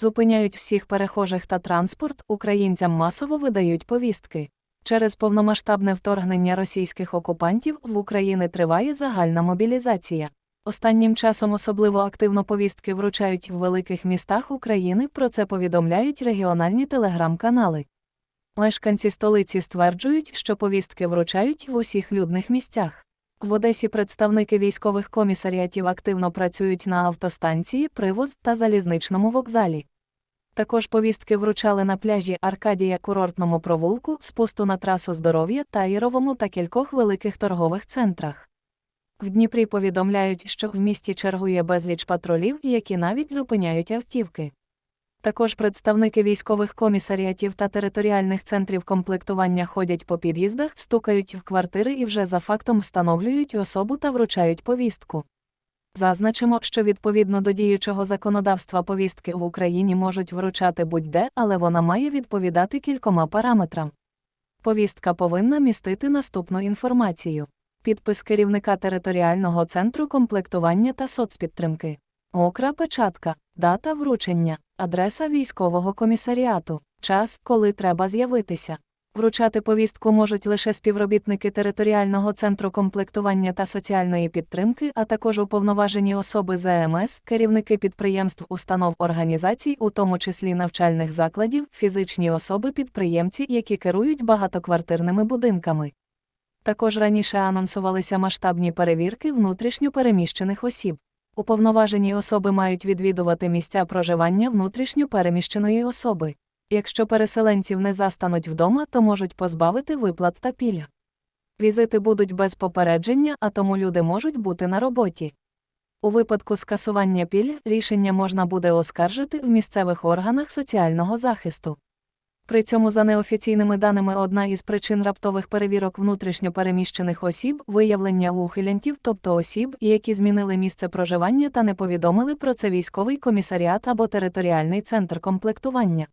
Зупиняють всіх перехожих та транспорт, українцям масово видають повістки. Через повномасштабне вторгнення російських окупантів в Україні триває загальна мобілізація. Останнім часом особливо активно повістки вручають в великих містах України, про це повідомляють регіональні телеграм-канали. Мешканці столиці стверджують, що повістки вручають в усіх людних місцях. В Одесі представники військових комісаріатів активно працюють на автостанції, привоз та залізничному вокзалі. Також повістки вручали на пляжі Аркадія курортному провулку, спусту на трасу здоров'я та Іровому та кількох великих торгових центрах. В Дніпрі повідомляють, що в місті чергує безліч патрулів, які навіть зупиняють автівки. Також представники військових комісаріатів та територіальних центрів комплектування ходять по під'їздах, стукають в квартири і вже за фактом встановлюють особу та вручають повістку. Зазначимо, що відповідно до діючого законодавства повістки в Україні можуть вручати будь-де, але вона має відповідати кількома параметрам. Повістка повинна містити наступну інформацію: підпис керівника територіального центру комплектування та соцпідтримки, окра печатка, дата вручення, адреса військового комісаріату, час, коли треба з'явитися. Вручати повістку можуть лише співробітники територіального центру комплектування та соціальної підтримки, а також уповноважені особи ЗМС, керівники підприємств, установ організацій, у тому числі навчальних закладів, фізичні особи-підприємці, які керують багатоквартирними будинками. Також раніше анонсувалися масштабні перевірки внутрішньо переміщених осіб. Уповноважені особи мають відвідувати місця проживання внутрішньо переміщеної особи. Якщо переселенців не застануть вдома, то можуть позбавити виплат та пільг. Візити будуть без попередження, а тому люди можуть бути на роботі. У випадку скасування пільг рішення можна буде оскаржити в місцевих органах соціального захисту. При цьому, за неофіційними даними, одна із причин раптових перевірок внутрішньо переміщених осіб виявлення ухилянтів, тобто осіб, які змінили місце проживання та не повідомили про це військовий комісаріат або територіальний центр комплектування.